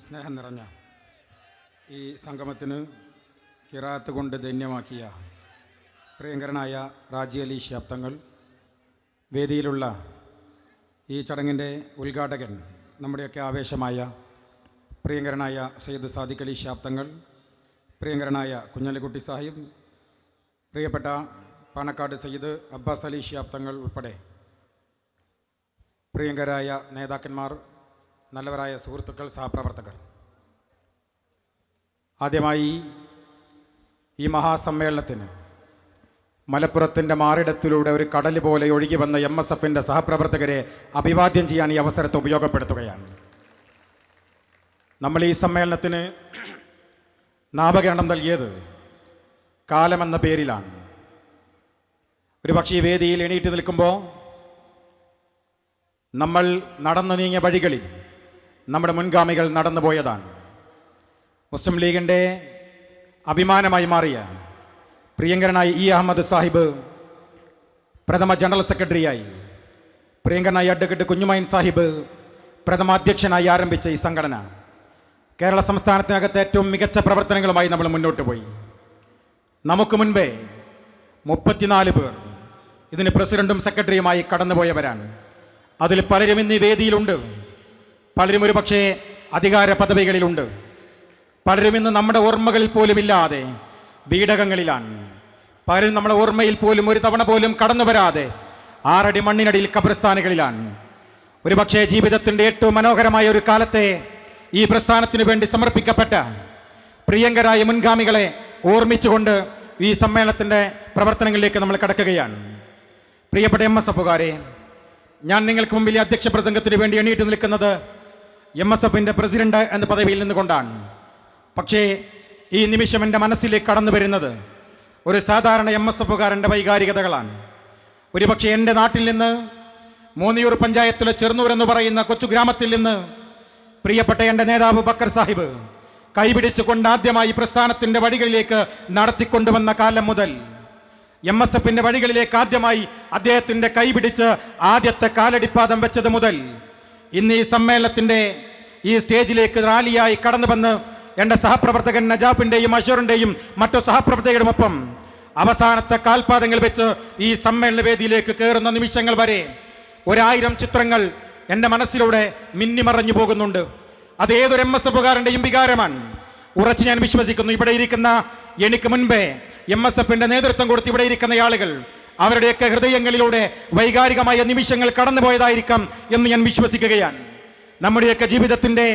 സ്നേഹം നിറഞ്ഞ ഈ സംഗമത്തിന് കിറാത്ത് കൊണ്ട് ധന്യമാക്കിയ പ്രിയങ്കരനായ റാജി അലി വേദിയിലുള്ള ഈ ചടങ്ങിന്റെ ഉദ്ഘാടകൻ നമ്മുടെയൊക്കെ ആവേശമായ പ്രിയങ്കരനായ സയ്യിദ് സാദിഖ് അലി ശാബ്ദങ്ങൾ പ്രിയങ്കരനായ കുഞ്ഞലിക്കുട്ടി സാഹിബ് പ്രിയപ്പെട്ട പാണക്കാട് സയ്യിദ് അബ്ബാസ് അലി ശാബ്ദങ്ങൾ ഉൾപ്പെടെ പ്രിയങ്കരായ നേതാക്കന്മാർ നല്ലവരായ സുഹൃത്തുക്കൾ സഹപ്രവർത്തകർ. ആദ്യമായി ഈ മഹാസമ്മേളനത്തിന് മലപ്പുറത്തിന്റെ മാറിടത്തിലൂടെ ഒരു കടൽ പോലെ ഒഴുകി വന്ന എം എസ് എഫിന്റെ സഹപ്രവർത്തകരെ അഭിവാദ്യം ചെയ്യാൻ ഈ അവസരത്തെ ഉപയോഗപ്പെടുത്തുകയാണ്. നമ്മൾ ഈ സമ്മേളനത്തിന് നാമകരണം നൽകിയത് കാലമെന്ന പേരിലാണ്. ഒരു പക്ഷേ വേദിയിൽ എണീറ്റ് നിൽക്കുമ്പോൾ നമ്മൾ നടന്നു നീങ്ങിയ വഴികളിൽ നമ്മുടെ മുൻഗാമികൾ നടന്നുപോയതാണ് മുസ്ലിം ലീഗിന്റെ അഭിമാനമായി മാറിയ പ്രിയങ്കരനായ ഇ അഹമ്മദ് സാഹിബ് പ്രഥമ ജനറൽ സെക്രട്ടറിയായി പ്രിയങ്കരനായ അഡ്വക്കേറ്റ് കുഞ്ഞുമൈൻ സാഹിബ് പ്രഥമ അധ്യക്ഷനായി ആരംഭിച്ച ഈ സംഘടന. കേരള സംസ്ഥാനത്തിനകത്ത് ഏറ്റവും മികച്ച പ്രവർത്തനങ്ങളുമായി നമ്മൾ മുന്നോട്ട് പോയി. നമുക്ക് മുൻപേ മുപ്പത്തിനാല് പേർ ഇതിന് പ്രസിഡന്റും സെക്രട്ടറിയുമായി കടന്നുപോയവരാണ്. അതിൽ പലരും ഇന്ന് വേദിയിലുണ്ട്. പലരും ഒരു പക്ഷേ അധികാര പദവികളിലുണ്ട്. പലരും ഇന്ന് നമ്മുടെ ഓർമ്മകളിൽ പോലും ഇല്ലാതെ വീടകങ്ങളിലാണ് പലരും നമ്മുടെ ഓർമ്മയിൽ പോലും ഒരു തവണ പോലും കടന്നു വരാതെ ആറടി മണ്ണിനടിയിൽ കബർസ്ഥാനുകളിലാണ് ഒരുപക്ഷെ ജീവിതത്തിന്റെ ഏറ്റവും മനോഹരമായ ഒരു കാലത്തെ ഈ പ്രസ്ഥാനത്തിനു വേണ്ടി സമർപ്പിക്കപ്പെട്ട പ്രിയങ്കരായ മുൻഗാമികളെ ഓർമ്മിച്ചുകൊണ്ട് ഈ സമ്മേളനത്തിന്റെ പ്രവർത്തനങ്ങളിലേക്ക് നമ്മൾ കടക്കുകയാണ്. പ്രിയപ്പെട്ട എം എസ് എഫുകാരെ ഞാൻ നിങ്ങൾക്ക് മുമ്പിൽ അധ്യക്ഷ പ്രസംഗത്തിന് വേണ്ടി എണീറ്റ് നിൽക്കുന്നത് എം എസ് എഫിന്റെ പ്രസിഡന്റ് എന്ന പദവിയിൽ നിന്നുകൊണ്ടാണ്. പക്ഷേ ഈ നിമിഷം എന്റെ മനസ്സിലേക്ക് കടന്നു വരുന്നത് ഒരു സാധാരണ എം എസ് എഫുകാരന്റെ വൈകാരികതകളാണ്. ഒരുപക്ഷെ എന്റെ നാട്ടിൽ നിന്ന് മൂന്നിയൂർ പഞ്ചായത്തിലെ ചെറുന്നൂർ എന്ന് പറയുന്ന കൊച്ചു ഗ്രാമത്തിൽ നിന്ന് പ്രിയപ്പെട്ട എന്റെ നേതാവ് ബക്കർ സാഹിബ് കൈപിടിച്ചുകൊണ്ട് ആദ്യമായി പ്രസ്ഥാനത്തിന്റെ വഴികളിലേക്ക് നടത്തിക്കൊണ്ടുവന്ന കാലം മുതൽ എം എസ് എഫിന്റെ വഴികളിലേക്ക് ആദ്യമായി അദ്ദേഹത്തിന്റെ കൈപിടിച്ച് ആദ്യത്തെ കാലടിപ്പാദം വെച്ചത് മുതൽ ഇന്ന് ഈ സമ്മേളനത്തിന്റെ ഈ സ്റ്റേജിലേക്ക് റാലിയായി കടന്നു വന്ന് എന്റെ സഹപ്രവർത്തകൻ നജാഫിന്റെയും അഷോറിന്റെയും മറ്റു സഹപ്രവർത്തകരുടെ ഒപ്പം അവസാനത്തെ കാൽപാദങ്ങൾ വെച്ച് ഈ സമ്മേളന വേദിയിലേക്ക് കയറുന്ന നിമിഷങ്ങൾ വരെ ഒരായിരം ചിത്രങ്ങൾ എന്റെ മനസ്സിലൂടെ മിന്നിമറഞ്ഞു പോകുന്നുണ്ട്. അത് ഏതൊരു എം എസ് എഫുകാരന്റെയും വികാരമാണ്. ഉറച്ച് ഞാൻ വിശ്വസിക്കുന്നു. ഇവിടെ ഇരിക്കുന്ന എനിക്ക് മുൻപേ എം എസ് എഫിന്റെ നേതൃത്വം കൊടുത്ത് ഇവിടെ ഇരിക്കുന്ന ആളുകൾ അവരുടെയൊക്കെ ഹൃദയങ്ങളിലൂടെ വൈകാരികമായ നിമിഷങ്ങൾ കടന്നുപോയതായിരിക്കാം എന്ന് ഞാൻ വിശ്വസിക്കുകയാണ്. നമ്മുടെയൊക്കെ ജീവിതത്തിന്റെ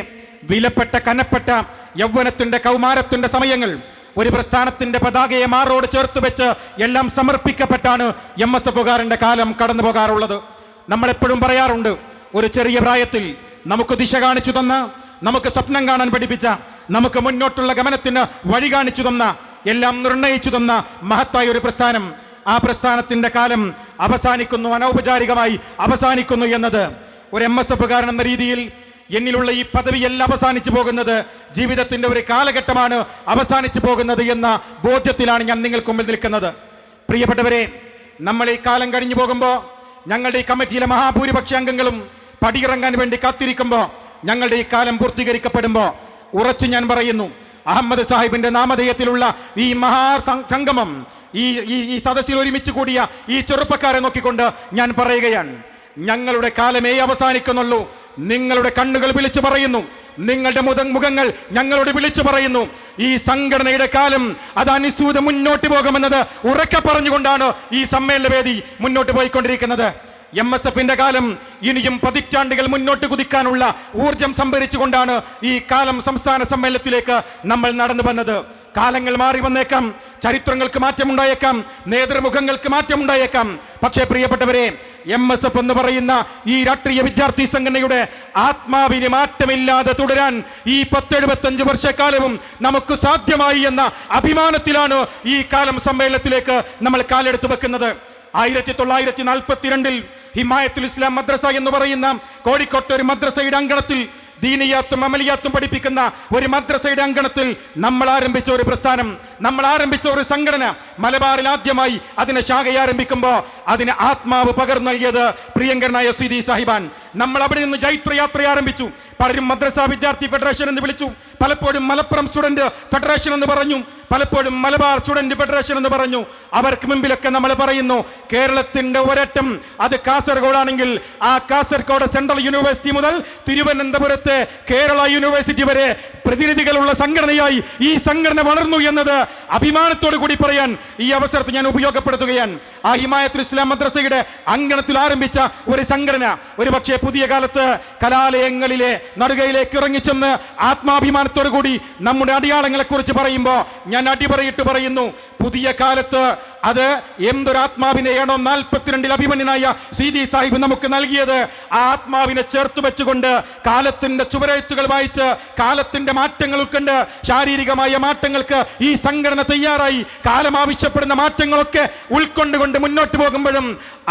വിലപ്പെട്ട കനപ്പെട്ട യൗവനത്തിന്റെ കൗമാരത്തിന്റെ സമയങ്ങൾ ഒരു പ്രസ്ഥാനത്തിന്റെ പതാകയെ മാറോട് ചേർത്ത് വെച്ച് എല്ലാം സമർപ്പിക്കപ്പെട്ടാണ് എം എസ് എഫുകാരന്റെ കാലം കടന്നു പോകാറുള്ളത് നമ്മളെപ്പോഴും പറയാറുണ്ട് ഒരു ചെറിയ പ്രായത്തിൽ നമുക്ക് ദിശ കാണിച്ചു തന്ന നമുക്ക് സ്വപ്നം കാണാൻ പഠിപ്പിച്ച നമുക്ക് മുന്നോട്ടുള്ള ഗമനത്തിന് വഴി കാണിച്ചു തന്ന എല്ലാം നിർണയിച്ചു തന്ന മഹത്തായ ഒരു പ്രസ്ഥാനം ആ പ്രസ്ഥാനത്തിന്റെ കാലം അവസാനിക്കുന്നു അനൗപചാരികമായി അവസാനിക്കുന്നു എന്നത്. ഒരു എം എസ് എഫുകാരൻ എന്ന രീതിയിൽ എന്നിലുള്ള ഈ പദവിയെല്ലാം അവസാനിച്ചു പോകുന്നത് ജീവിതത്തിന്റെ ഒരു കാലഘട്ടമാണ് അവസാനിച്ചു പോകുന്നത് എന്ന ബോധ്യത്തിലാണ് ഞാൻ നിങ്ങൾക്ക് മുമ്പിൽ നിൽക്കുന്നത്. പ്രിയപ്പെട്ടവരെ നമ്മൾ ഈ കാലം കഴിഞ്ഞു പോകുമ്പോൾ ഞങ്ങളുടെ ഈ കമ്മിറ്റിയിലെ മഹാഭൂരിപക്ഷ അംഗങ്ങളും പടിയിറങ്ങാൻ വേണ്ടി കാത്തിരിക്കുമ്പോൾ ഞങ്ങളുടെ ഈ കാലം പൂർത്തീകരിക്കപ്പെടുമ്പോൾ ഉറച്ചു ഞാൻ പറയുന്നു അഹമ്മദ് സാഹിബിന്റെ നാമധേയത്തിലുള്ള ഈ മഹാ സംഗമം ഈ ഈ ഈ സദസ്സിൽ ഒരുമിച്ച് കൂടിയ ഈ ചെറുപ്പക്കാരെ നോക്കിക്കൊണ്ട് ഞാൻ പറയുകയാണ്. ഞങ്ങളുടെ കാലമേ അവസാനിക്കുന്നുള്ളൂ. നിങ്ങളുടെ കണ്ണുകൾ വിളിച്ചു പറയുന്നു. നിങ്ങളുടെ മുത മുഖങ്ങൾ ഞങ്ങളോട് വിളിച്ചു പറയുന്നു. ഈ സംഘടനയുടെ കാലം അത് അനുസൂത മുന്നോട്ട് പോകുമെന്നത് ഉറക്കെ പറഞ്ഞുകൊണ്ടാണ് ഈ സമ്മേളന വേദി മുന്നോട്ട് പോയിക്കൊണ്ടിരിക്കുന്നത്. എം എസ് എഫിന്റെ കാലം ഇനിയും പതിറ്റാണ്ടുകൾ മുന്നോട്ട് കുതിക്കാനുള്ള ഊർജം സംഭരിച്ചുകൊണ്ടാണ് ഈ കാലം സംസ്ഥാന സമ്മേളനത്തിലേക്ക് നമ്മൾ നടന്നു വന്നത്. കാലങ്ങൾ മാറി വന്നേക്കാം. ചരിത്രങ്ങൾക്ക് മാറ്റമുണ്ടായേക്കാം. നേതൃമുഖങ്ങൾക്ക് മാറ്റമുണ്ടായേക്കാം. പക്ഷേ പ്രിയപ്പെട്ടവരെ എം എസ് എഫ് എന്ന് പറയുന്ന ഈ രാഷ്ട്രീയ വിദ്യാർത്ഥി സംഘടനയുടെ ആത്മാവിന് മാറ്റമില്ലാതെ തുടരാൻ ഈ പത്തെഴുപത്തഞ്ച് വർഷക്കാലവും നമുക്ക് സാധ്യമായി എന്ന അഭിമാനത്തിലാണ് ഈ കാലം സമ്മേളനത്തിലേക്ക് നമ്മൾ കാലെടുത്തു വെക്കുന്നത്. ആയിരത്തി തൊള്ളായിരത്തി നാൽപ്പത്തിരണ്ടിൽ ഹിമായത്തുൽ ഇസ്ലാം മദ്രസ എന്ന് പറയുന്ന കോഴിക്കോട്ടെ ഒരു മദ്രസയുടെ അങ്കണത്തിൽ ദീനിയാത്തും അമലിയാത്തും പഠിപ്പിക്കുന്ന ഒരു മദ്രസയുടെ അങ്കണത്തിൽ നമ്മൾ ആരംഭിച്ച ഒരു പ്രസ്ഥാനം നമ്മൾ ആരംഭിച്ച ഒരു സംഘടന മലബാറിൽ ആദ്യമായി അതിനെ ശാഖയാരംഭിക്കുമ്പോൾ അതിന് ആത്മാവ് പകർന്നു നൽകിയത് പ്രിയങ്കരനായ സിദി സാഹിബാൻ. നമ്മൾ അവിടെ നിന്ന് ജൈത്രയാത്ര ആരംഭിച്ചു. പലരും മദ്രസ വിദ്യാർത്ഥി ഫെഡറേഷൻ എന്ന് വിളിച്ചു. പലപ്പോഴും മലപ്പുറം സ്റ്റുഡന്റ് ഫെഡറേഷൻ എന്ന് പറഞ്ഞു. പലപ്പോഴും മലബാർ സ്റ്റുഡന്റ് ഫെഡറേഷൻ എന്ന് പറഞ്ഞു. അവർക്ക് മുമ്പിലൊക്കെ നമ്മൾ പറയുന്നു കേരളത്തിന്റെ ഒരറ്റം അത് കാസർഗോഡാണെങ്കിൽ ആ കാസർഗോഡ് സെൻട്രൽ യൂണിവേഴ്സിറ്റി മുതൽ തിരുവനന്തപുരത്തെ കേരള യൂണിവേഴ്സിറ്റി വരെ പ്രതിനിധികളുള്ള സംഘടനയായി ഈ സംഘടന വളർന്നു എന്നത് അഭിമാനത്തോടു കൂടി പറയാൻ ഈ അവസരത്തിൽ ഞാൻ ഉപയോഗപ്പെടുത്തുകയാണ്. ആ ഹിമായത്തുൽ ഇസ്ലാം മദ്രസയുടെ അങ്കണത്തിൽ ആരംഭിച്ച ഒരു സംഘടന. ഒരു പക്ഷേ പുതിയ കാലത്ത് കലാലയങ്ങളിലെ നടുകയിലേക്ക് ഇറങ്ങിച്ചെന്ന് ആത്മാഭിമാനത്തോടു കൂടി നമ്മുടെ അടയാളങ്ങളെ കുറിച്ച് പറയുമ്പോൾ ഞാൻ അടിപറയിട്ട് പറയുന്നു. പുതിയ കാലത്ത് അത് എന്തൊരാത്മാവിനെയാണോ നാൽപ്പത്തിരണ്ടിൽ അഭിമന്യനായ സി ഡി സാഹിബ് നമുക്ക് നൽകിയത്. ആ ആത്മാവിനെ ചേർത്ത് വെച്ചുകൊണ്ട് കാലത്തിന്റെ ചുവരെഴുത്തുകൾ വായിച്ച് കാലത്തിന്റെ മാറ്റങ്ങൾ ഉൾക്കൊണ്ട് ശാരീരികമായ മാറ്റങ്ങൾക്ക് ഈ സംഘടന തയ്യാറായി. കാലം ആവശ്യപ്പെടുന്ന മാറ്റങ്ങളൊക്കെ ഉൾക്കൊണ്ടുകൊണ്ട് മുന്നോട്ട് പോകുമ്പോഴും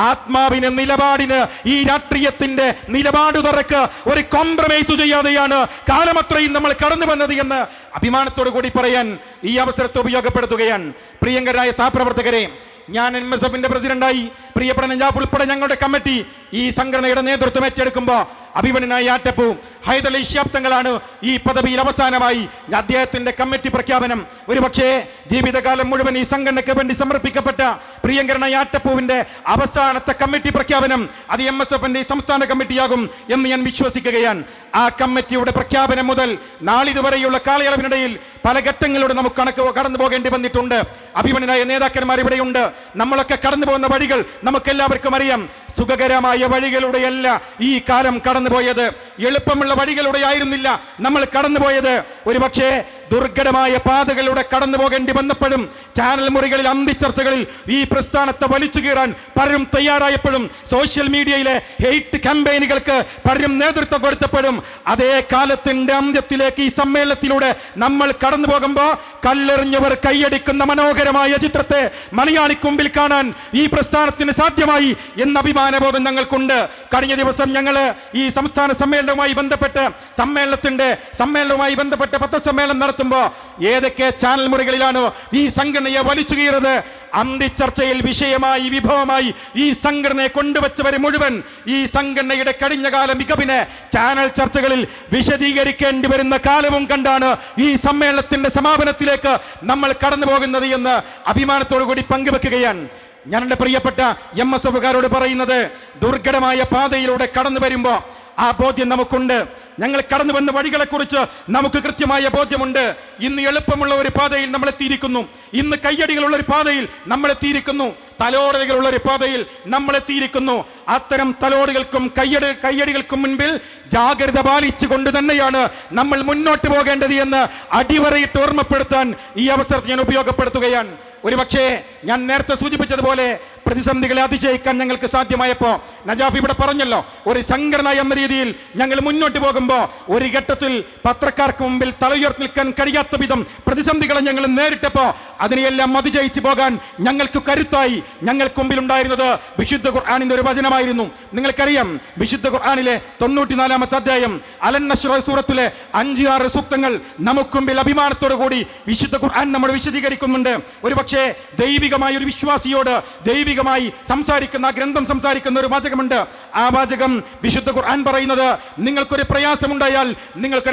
ആത്മാവിന് നിലപാടിന് ഈ രാഷ്ട്രീയത്തിന്റെ നിലപാട് തുറക്ക് ഒരു കോംപ്രമൈസ് ചെയ്യാതെയാണ് കാലമത്രയും നമ്മൾ കടന്നു വന്നത് എന്ന് അഭിമാനത്തോടു കൂടി പറയാൻ ഈ അവസരത്തെ ഉപയോഗപ്പെടുത്തുകയാണ്. പ്രിയങ്കരായ സഹപ്രവർത്തകരെ ഞാൻ എൻ എസ് എഫിന്റെ പ്രസിഡന്റായി. പ്രിയപ്പെട്ട നജാഫ് ഉൾപ്പെടെ ഞങ്ങളുടെ കമ്മിറ്റി ഈ സംഘടനയുടെ നേതൃത്വം ഏറ്റെടുക്കുമ്പോൾ അഭിമനായി ആറ്റപ്പു ഹൈദലി ശാബ്ദങ്ങളാണ് ഈ പദവിയിൽ അവസാനമായി അദ്ദേഹത്തിന്റെ കമ്മിറ്റി പ്രഖ്യാപനം. ഒരുപക്ഷേ ജീവിതകാലം മുഴുവൻ ഈ സംഘടനയ്ക്ക് വേണ്ടി സമർപ്പിക്കപ്പെട്ട പ്രിയങ്കരനായ ആറ്റപ്പൂവിന്റെ അവസാനത്തെ കമ്മിറ്റി പ്രഖ്യാപനം അത് എം എസ് എഫിന്റെ സംസ്ഥാന കമ്മിറ്റിയാകും എന്ന് ഞാൻ വിശ്വസിക്കുകയാണ്. ആ കമ്മിറ്റിയുടെ പ്രഖ്യാപനം മുതൽ നാളിതുവരെയുള്ള കാലയളവിനിടയിൽ പല ഘട്ടങ്ങളിലൂടെ നമുക്ക് കണക്ക് കടന്നു പോകേണ്ടി വന്നിട്ടുണ്ട്. അഭിമന്യനായ നേതാക്കന്മാർ ഇവിടെയുണ്ട്. നമ്മളൊക്കെ കടന്നു പോകുന്ന വഴികൾ നമുക്ക് എല്ലാവർക്കും അറിയാം. സുഖകരമായ വഴികളുടെയല്ല ഈ കാലം കടന്നുപോയത്. എളുപ്പമുള്ള വഴികളുടെ ആയിരുന്നില്ല നമ്മൾ കടന്നുപോയത്. ഒരുപക്ഷേ ദുർഘടമായ പാതകളിലൂടെ കടന്നു പോകേണ്ടി വന്നപ്പോഴും ചാനൽ മുറികളിൽ അന്തിച്ചർച്ചകളിൽ ഈ പ്രസ്ഥാനത്തെ വലിച്ചു കീറാൻ പലരും തയ്യാറായപ്പോഴും സോഷ്യൽ മീഡിയയിലെ ഹെയ്റ്റ് ക്യാമ്പയിനുകൾക്ക് പലരും നേതൃത്വം കൊടുത്തപ്പോഴും അതേ കാലത്തിന്റെ അന്ത്യത്തിലേക്ക് ഈ സമ്മേളനത്തിലൂടെ നമ്മൾ കടന്നു പോകുമ്പോൾ കല്ലെറിഞ്ഞവർ കൈയടിക്കുന്ന മനോഹരമായ ചിത്രത്തെ മലയാളിക്കുമ്പിൽ കാണാൻ ഈ പ്രസ്ഥാനത്തിന് സാധ്യമായി എന്ന അഭിമാനബോധം ഞങ്ങൾക്കുണ്ട്. കഴിഞ്ഞ ദിവസം ഞങ്ങൾ ഈ സംസ്ഥാന സമ്മേളനവുമായി ബന്ധപ്പെട്ട് സമ്മേളനത്തിന്റെ സമ്മേളനവുമായി ബന്ധപ്പെട്ട് പത്രസമ്മേളനം നടത്തുമ്പോൾ ഏതൊക്കെ ചാനൽ മുറികളിലാണ് ഈ സംഘടനയെ വലിച്ചു കീറത് അന്തിച്ചർച്ചയിൽ വിഷയമായി വിഭവമായി ഈ സംഘടനയെ കൊണ്ടുവച്ചവരെ മുഴുവൻ ഈ സംഘടനയുടെ കഴിഞ്ഞകാല മികവിനെ ചാനൽ ചർച്ചകളിൽ വിശദീകരിക്കേണ്ടി വരുന്ന കാലവും കണ്ടാണ് ഈ സമ്മേളനത്തിന്റെ സമാപനത്തിലേക്ക് നമ്മൾ കടന്നു പോകുന്നത് എന്ന് അഭിമാനത്തോടു കൂടി പങ്കുവെക്കുകയാണ്. ഞാൻ എന്റെ പ്രിയപ്പെട്ട എം എസ് എഫുകാരോട് പറയുന്നത് ദുർഘടമായ പാതയിലൂടെ കടന്നു വരുമ്പോൾ ആ ബോധ്യം നമുക്കുണ്ട്. ഞങ്ങൾ കടന്നു വന്ന വഴികളെക്കുറിച്ച് നമുക്ക് കൃത്യമായ ബോധ്യമുണ്ട്. ഇന്ന് എളുപ്പമുള്ള ഒരു പാതയിൽ നമ്മൾ എത്തിയിരിക്കുന്നു. ഇന്ന് കയ്യടികളുള്ള ഒരു പാതയിൽ നമ്മൾ എത്തിയിരിക്കുന്നു. തലോടലുകളുള്ള ഒരു പാതയിൽ നമ്മൾ എത്തിയിരിക്കുന്നു. അത്തരം തലോടുകൾക്കും കയ്യടി കയ്യടികൾക്കും മുൻപിൽ ജാഗ്രത പാലിച്ചുകൊണ്ട് തന്നെയാണ് നമ്മൾ മുന്നോട്ട് പോകേണ്ടത് എന്ന് അടിവരയിട്ട് ഓർമ്മപ്പെടുത്താൻ ഈ അവസരത്തെ ഞാൻ ഉപയോഗപ്പെടുത്തുകയാണ്. ഒരുപക്ഷേ ഞാൻ നേരത്തെ സൂചിപ്പിച്ചതുപോലെ പ്രതിസന്ധികളെ അതിജയിക്കാൻ ഞങ്ങൾക്ക് സാധ്യമായപ്പോൾ നജാഫ് ഇവിടെ പറഞ്ഞല്ലോ ഒരു സംഘടന എന്ന രീതിയിൽ ഞങ്ങൾ മുന്നോട്ട് പോകുമ്പോൾ ഒരു ഘട്ടത്തിൽ പത്രക്കാർക്ക് മുമ്പിൽ തലയുയർത്തി നിൽക്കാൻ കഴിയാത്ത വിധം പ്രതിസന്ധികളെ ഞങ്ങൾ നേരിട്ടപ്പോൾ അതിനെയെല്ലാം അതിജയിച്ചു പോകാൻ ഞങ്ങൾക്ക് കരുത്തായി ഞങ്ങൾക്ക് മുമ്പിൽ ഉണ്ടായിരുന്നത് വിശുദ്ധ ഖുർആാനിന്റെ ഒരു വചനമായിരുന്നു. നിങ്ങൾക്കറിയാം വിശുദ്ധ ഖുർആാനിലെ തൊണ്ണൂറ്റിനാലാമത്തെ അധ്യായം അലൻ നഷ്റ സൂറത്തിലെ അഞ്ച് ആറ് സൂക്തങ്ങൾ നമുക്ക് മുമ്പിൽ അഭിമാനത്തോടു കൂടി വിശുദ്ധ ഖുർആൻ നമ്മൾ വിശദീകരിക്കുന്നുണ്ട്. ഒരു പക്ഷേ ദൈവികമായ ഒരു വിശ്വാസിയോട് ദൈവികമായി സംസാരിക്കുന്ന ഗ്രന്ഥം സംസാരിക്കുന്ന ഒരു വാചകമുണ്ട്. ആ വാചകം വിശുദ്ധ ഖുർആൻ പറയുന്നത് നിങ്ങൾക്കൊരു പ്രയാസമുണ്ടായാൽ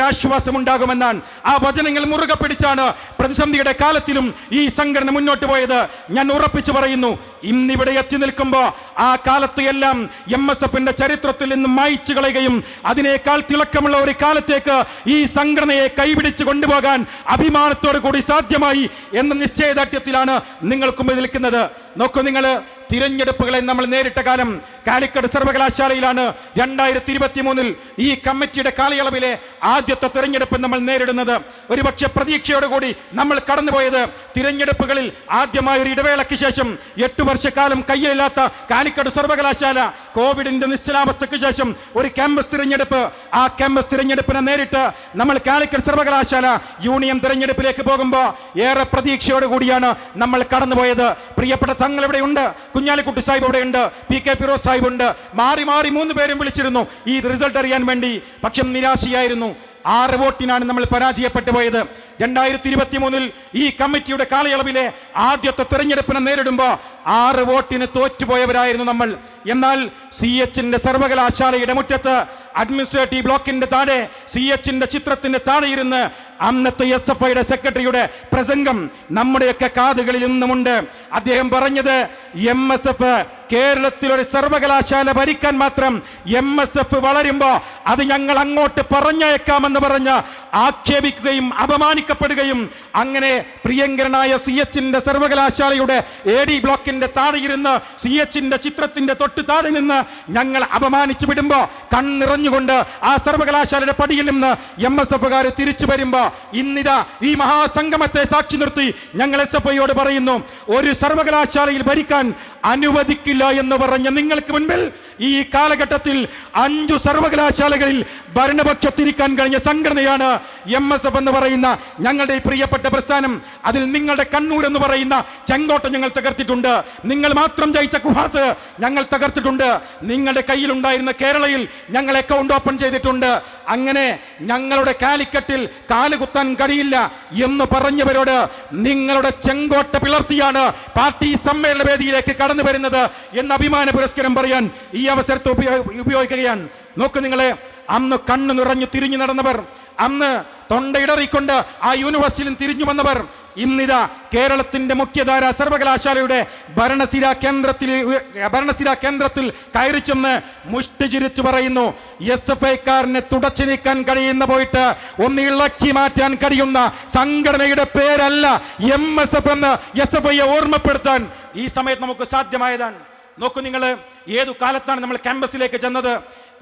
ആശ്വാസം ഉണ്ടാകുമെന്നാണ് ആ വചനങ്ങൾ മുറുകെ പിടിച്ചാണ് പ്രതിസന്ധിയുടെ കാലത്തിലും ഈ സംഘടന മുന്നോട്ട് പോയത്. ഞാൻ ഉറപ്പിച്ചു പറയുന്നു ഇന്നിവിടെ എത്തി നിൽക്കുമ്പോൾ ആ കാലത്ത് എല്ലാം എം എസ് എഫിന്റെ ചരിത്രത്തിൽ നിന്ന് മായിച്ചു കളയുകയും അതിനേക്കാൾ തിളക്കമുള്ള ഒരു കാലത്തേക്ക് ഈ സംഘടനയെ കൈപിടിച്ച് കൊണ്ടുപോകാൻ അഭിമാനത്തോടു കൂടി സാധ്യമായി എന്ന നിശ്ചയദാർഢ്യത്തിലാണ് നിങ്ങൾക്കും നിൽക്കുന്നത്. നോക്കൂ നിങ്ങൾ തിരഞ്ഞെടുപ്പുകളെ നമ്മൾ നേരിട്ട കാലം കാലിക്കറ്റ് സർവകലാശാലയിലാണ് രണ്ടായിരത്തി ഇരുപത്തി മൂന്നിൽ ഈ കമ്മിറ്റിയുടെ കാലയളവിലെ ആദ്യത്തെ തിരഞ്ഞെടുപ്പ് നമ്മൾ നേരിടുന്നത്. ഒരുപക്ഷെ പ്രതീക്ഷയോടുകൂടി നമ്മൾ കടന്നുപോയത് തിരഞ്ഞെടുപ്പുകളിൽ ആദ്യമായ ഒരു ഇടവേളയ്ക്ക് ശേഷം എട്ട് വർഷക്കാലം കയ്യിലില്ലാത്ത കാലിക്കറ്റ് സർവകലാശാല കോവിഡിന്റെ നിശ്ചലാവസ്ഥയ്ക്ക് ശേഷം ഒരു ക്യാമ്പസ് തിരഞ്ഞെടുപ്പ്. ആ ക്യാമ്പസ് തിരഞ്ഞെടുപ്പിനെ നേരിട്ട് നമ്മൾ കാലിക്കറ്റ് സർവകലാശാല യൂണിയൻ തിരഞ്ഞെടുപ്പിലേക്ക് പോകുമ്പോൾ ഏറെ പ്രതീക്ഷയോടുകൂടിയാണ് നമ്മൾ കടന്നുപോയത്. പ്രിയപ്പെട്ട തങ്ങൾ ഇവിടെ ഉണ്ട്. കുഞ്ഞാലിക്കുട്ടി സാഹിബ് അവിടെയുണ്ട് പി കെ ഫിറോസ് സാഹിബ് ഉണ്ട്. മാറി മാറി മൂന്ന് പേരും വിളിച്ചിരുന്നു. ഈ റിസൾട്ട് അറിയാൻ വേണ്ടി. പക്ഷം നിരാശയായിരുന്നു. ആറ് വോട്ടിനാണ് നമ്മൾ പരാജയപ്പെട്ടു പോയത്. രണ്ടായിരത്തി ഇരുപത്തി മൂന്നിൽ ഈ കമ്മിറ്റിയുടെ കാലയളവിലെ ആദ്യത്തെ തെരഞ്ഞെടുപ്പിനെ നേരിടുമ്പോൾ ആറ് വോട്ടിന് തോറ്റുപോയവരായിരുന്നു നമ്മൾ. എന്നാൽ സി എച്ചിന്റെ സർവകലാശാലയുടെ മുറ്റത്ത് അഡ്മിനിസ്ട്രേറ്റീവ് ബ്ലോക്കിന്റെ താഴെ സി എച്ചിന്റെ ചിത്രത്തിന്റെ താഴെ ഇരുന്ന് അന്നത്തെ എസ് എഫ് ഐയുടെ സെക്രട്ടറിയുടെ പ്രസംഗം നമ്മുടെയൊക്കെ കാതുകളിൽ ഇന്നുമുണ്ട് അദ്ദേഹം പറഞ്ഞത് എം എസ് എഫ് കേരളത്തിൽ ഒരു സർവകലാശാല ഭരിക്കാൻ മാത്രം എം എസ് എഫ് വളരുമ്പോ അത് ഞങ്ങൾ അങ്ങോട്ട് പറഞ്ഞയക്കാമെന്ന് പറഞ്ഞ് ആക്ഷേപിക്കുകയും അപമാനിക്കപ്പെടുകയും അങ്ങനെ പ്രിയങ്കരനായ സി എച്ചിന്റെ സർവകലാശാലയുടെ എ ഡി ബ്ലോക്കിന്റെ താഴെ ഇരുന്ന് സി എച്ചിന്റെ ചിത്രത്തിന്റെ തൊട്ട് താഴെ നിന്ന് ഞങ്ങൾ അപമാനിച്ചു വിടുമ്പോ കണ്ണിറഞ്ഞുകൊണ്ട് ആ സർവകലാശാലയുടെ പടിയിൽ നിന്ന് എം എസ് എഫുകാർ തിരിച്ചു വരുമ്പോ ഇന്നിതാ ഈ മഹാസംഗമത്തെ സാക്ഷി നിർത്തി ഞങ്ങൾ എസ് എഫ് ഐയോട് പറയുന്നു ഒരു സർവകലാശാലയിൽ ഭരിക്കാൻ അനുവദിക്കില്ല എന്ന് പറഞ്ഞ നിങ്ങൾക്ക് മുൻപിൽ ഈ കാലഘട്ടത്തിൽ അഞ്ചു സർവകലാശാലകളിൽ ഭരണപക്ഷത്തിരിക്കാൻ കഴിഞ്ഞ സംഘടനയാണ് എം എസ് എഫ് എന്ന് പറയുന്ന ഞങ്ങളുടെ പ്രിയപ്പെട്ട പ്രസ്ഥാനം. അതിൽ നിങ്ങളുടെ കണ്ണൂർ എന്ന് പറയുന്ന ചെങ്കോട്ട ഞങ്ങൾ തകർത്തിട്ടുണ്ട്. നിങ്ങൾ മാത്രം ജയിച്ച കുഹാസ് ഞങ്ങൾ തകർത്തിട്ടുണ്ട്. നിങ്ങളുടെ കയ്യിലുണ്ടായിരുന്ന കേരളയിൽ ഞങ്ങൾ അക്കൗണ്ട് ഓപ്പൺ ചെയ്തിട്ടുണ്ട്. അങ്ങനെ ഞങ്ങളുടെ കാലിക്കറ്റിൽ കാലുകുത്താൻ കഴിയില്ല എന്ന് പറഞ്ഞവരോട് നിങ്ങളുടെ ചെങ്കോട്ട പിളർത്തിയാണ് പാർട്ടി സമ്മേളന വേദിയിലേക്ക് കടന്നു വരുന്നത് എന്ന അഭിമാന പുരസ്കാരം പറയാൻ ഈ അവസരത്തെ ഉപയോഗിക്കുകയാണ്. നോക്ക് നിങ്ങളെ അന്ന് കണ്ണു നിറഞ്ഞു തിരിഞ്ഞു നടന്നവർ അന്ന് തൊണ്ടയിടറിക്കൊണ്ട് ആ യൂണിവേഴ്സിറ്റിയിൽ തിരിഞ്ഞു വന്നവർ ഇന്നിതാ കേരളത്തിന്റെ മുഖ്യധാര സർവകലാശാലയുടെ ഭരണസിര കേന്ദ്രത്തിൽ ഭരണസിര കേന്ദ്രത്തിൽ കയറി ചെന്ന് മുഷ്ടിചിരിച്ചു പറയുന്നു എസ് എഫ് ഐക്കാരനെ തുടച്ചു നീക്കാൻ കഴിയുന്ന പോയിട്ട് ഒന്ന് ഇളക്കി മാറ്റാൻ കഴിയുന്ന സംഘടനയുടെ പേരല്ല എം എസ് എഫ് എന്ന് എസ് എഫ് ഐയെ ഓർമ്മപ്പെടുത്താൻ ഈ സമയത്ത് നമുക്ക് സാധ്യമായതാണ്. നോക്കൂ നിങ്ങൾ ഏതു കാലത്താണ് നമ്മൾ ക്യാമ്പസിലേക്ക് ചെന്നത്?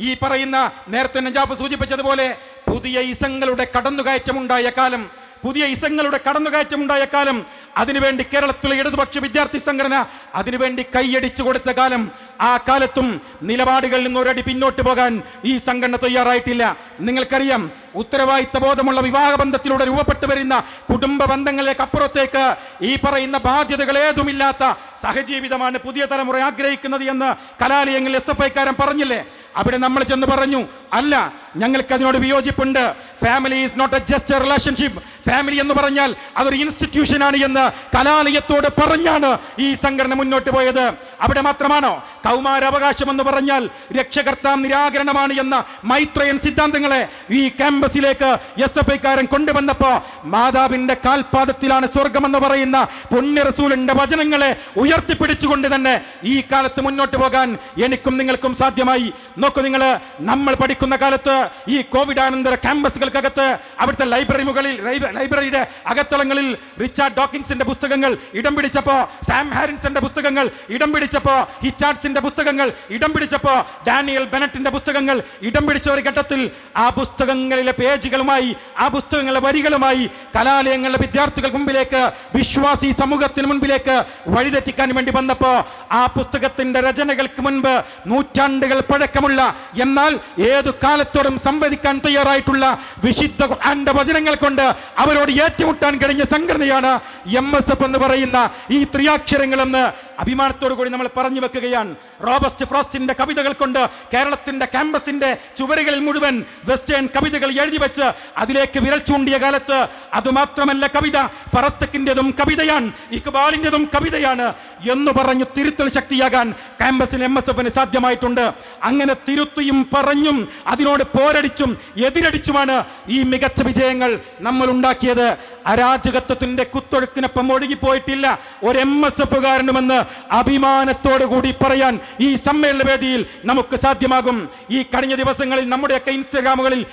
ഈ പറയുന്ന നേരത്തെ നജാബ് സൂചിപ്പിച്ചതുപോലെ പുതിയ ഇസങ്ങളുടെ കടന്നുകയറ്റമുണ്ടായ കാലം പുതിയ ഇസങ്ങളുടെ കടന്നുകയറ്റമുണ്ടായ കാലം അതിനുവേണ്ടി കേരളത്തിലെ ഇടതുപക്ഷ വിദ്യാർത്ഥി സംഘടന അതിനുവേണ്ടി കൈയടിച്ചു കൊടുത്ത കാലം. ആ കാലത്തും നിലപാടുകളിൽ നിന്ന് ഒരടി പിന്നോട്ട് പോകാൻ ഈ സംഘടന തയ്യാറായിട്ടില്ല. നിങ്ങൾക്കറിയാം ഉത്തരവാദിത്ത ബോധമുള്ള വിവാഹ ബന്ധത്തിലൂടെ രൂപപ്പെട്ടു വരുന്ന കുടുംബ ബന്ധങ്ങളിലേക്ക് അപ്പുറത്തേക്ക് ഈ പറയുന്ന ബാധ്യതകൾ ഏതുമില്ലാത്ത സഹജീവിതമാണ് പുതിയ തലമുറ ആഗ്രഹിക്കുന്നത് എന്ന് കലാലയങ്ങളിൽ എസ് എഫ് ഐക്കാരൻ പറഞ്ഞില്ലേ? അവിടെ നമ്മൾ ചെന്ന് പറഞ്ഞു അല്ല ഞങ്ങൾക്ക് അതിനോട് വിയോജിപ്പുണ്ട് family is not a just relationship family എന്ന് പറഞ്ഞാൽ അതൊരു ഇൻസ്റ്റിറ്റ്യൂഷൻ ആണ് എന്ന് കലാലയത്തോട് പറഞ്ഞാണ് ഈ സംഘടന മുന്നോട്ട് പോയത്. അവിടെ മാത്രമാണോ? കൗമാരാവകാശം എന്ന് പറഞ്ഞാൽ രക്ഷകർത്താം നിരാകരണമാണ് എന്ന മൈത്രയൻ സിദ്ധാന്തങ്ങളെ ഈ ക്യാമ്പസിലേക്ക് എസ് എഫ് ഐക്കാരൻ കൊണ്ടുവന്നപ്പോ മാതാവിന്റെ കാൽപാദത്തിലാണ് സ്വർഗമെന്ന് പറയുന്ന പുണ്യ റസൂലിന്റെ വചനങ്ങളെ ഉയർത്തിപ്പിടിച്ചുകൊണ്ട് തന്നെ ഈ കാലത്ത് മുന്നോട്ട് പോകാൻ എനിക്കും നിങ്ങൾക്കും സാധ്യമായി. നോക്കൂ നിങ്ങൾ നമ്മൾ പഠിക്കുന്ന കാലത്ത് ഈ കോവിഡാനന്തര ക്യാമ്പസുകൾക്കകത്ത് അവിടുത്തെ ലൈബ്രറി മുകളിൽ ലൈബ്രറിയുടെ അകത്തളങ്ങളിൽ റിച്ചാർഡ് ഡോക്കിൻസിന്റെ പുസ്തകങ്ങൾ ഇടം പിടിച്ചപ്പോ സാം ഹാരിൻസന്റെ പുസ്തകങ്ങൾ ഇടം പിടിച്ചപ്പോ ഹിച്ചാർഡ്സിന്റെ പുസ്തകങ്ങൾ ഇടം പിടിച്ചപ്പോ ഡാനിയൽ ബെനറ്റിന്റെ പുസ്തകങ്ങൾ ഇടം പിടിച്ച ഒരു ഘട്ടത്തിൽ ആ പുസ്തകങ്ങളിലെ പേജുകളുമായി ആ പുസ്തകങ്ങളുടെ വരികളുമായി കലാലയങ്ങളുടെ വിദ്യാർത്ഥികൾക്ക് മുമ്പിലേക്ക് വിശ്വാസി സമൂഹത്തിന് മുൻപിലേക്ക് വഴിതെറ്റിക്കാൻ വേണ്ടി വന്നപ്പോ ആ പുസ്തകത്തിന്റെ രചനകൾക്ക് മുൻപ് നൂറ്റാണ്ടുകൾ പഴക്കമുള്ള എന്നാൽ ഏതു കാലത്തോടും സംവദിക്കാൻ തയ്യാറായിട്ടുള്ള വിശുദ്ധ ഖുർആന്റെ വചനങ്ങൾ കൊണ്ട് അവരോട് ഏറ്റുമുട്ടാൻ കഴിഞ്ഞ സംഘടനയാണ് എം എസ് എഫ് എന്ന് പറയുന്ന ഈ ത്രിയാക്ഷരങ്ങളെന്ന് അഭിമാനത്തോടു കൂടി നമ്മൾ പറഞ്ഞു വെക്കുകയാണ്. റോബസ്റ്റ് ഫ്രോസ്റ്റിന്റെ കവിതകൾ കൊണ്ട് കേരളത്തിന്റെ ക്യാമ്പസിന്റെ ചുവരുകളിൽ മുഴുവൻ വെസ്റ്റേൺ കവിതകൾ എഴുതി വെച്ച് അതിലേക്ക് വിരൽ ചൂണ്ടിയ കാലത്ത് അതുമാത്രമല്ല കവിത ഫറസ്തക്കിന്റെതും കവിതയാണ് ഇക്ബാലിന്റെതും കവിതയാണ് എന്ന് പറഞ്ഞു തിരുത്തൽ ശക്തിയാകാൻ ക്യാമ്പസിൽ എം എസ് എഫിന് സാധ്യമായിട്ടുണ്ട്. അങ്ങനെ തിരുത്തിയും പറഞ്ഞും അതിനോട് പോരടിച്ചും എതിരടിച്ചുമാണ് ഈ മികച്ച വിജയങ്ങൾ നമ്മൾ ഉണ്ടാക്കിയത്. അരാജകത്വത്തിന്റെ കുത്തൊഴുക്കിനൊപ്പം ഒഴുകിപ്പോയിട്ടില്ല. ഒരു എം എസ് എഫുകാരനുമെന്ന് അഭിമാനത്തോടു കൂടി പറയാൻ ഈ സമ്മേളന വേദിയിൽ നമുക്ക് സാധ്യമാകും. ഈ കഴിഞ്ഞ ദിവസങ്ങളിൽ നമ്മുടെയൊക്കെ ഇൻസ്റ്റാഗ്രാമുകളിൽ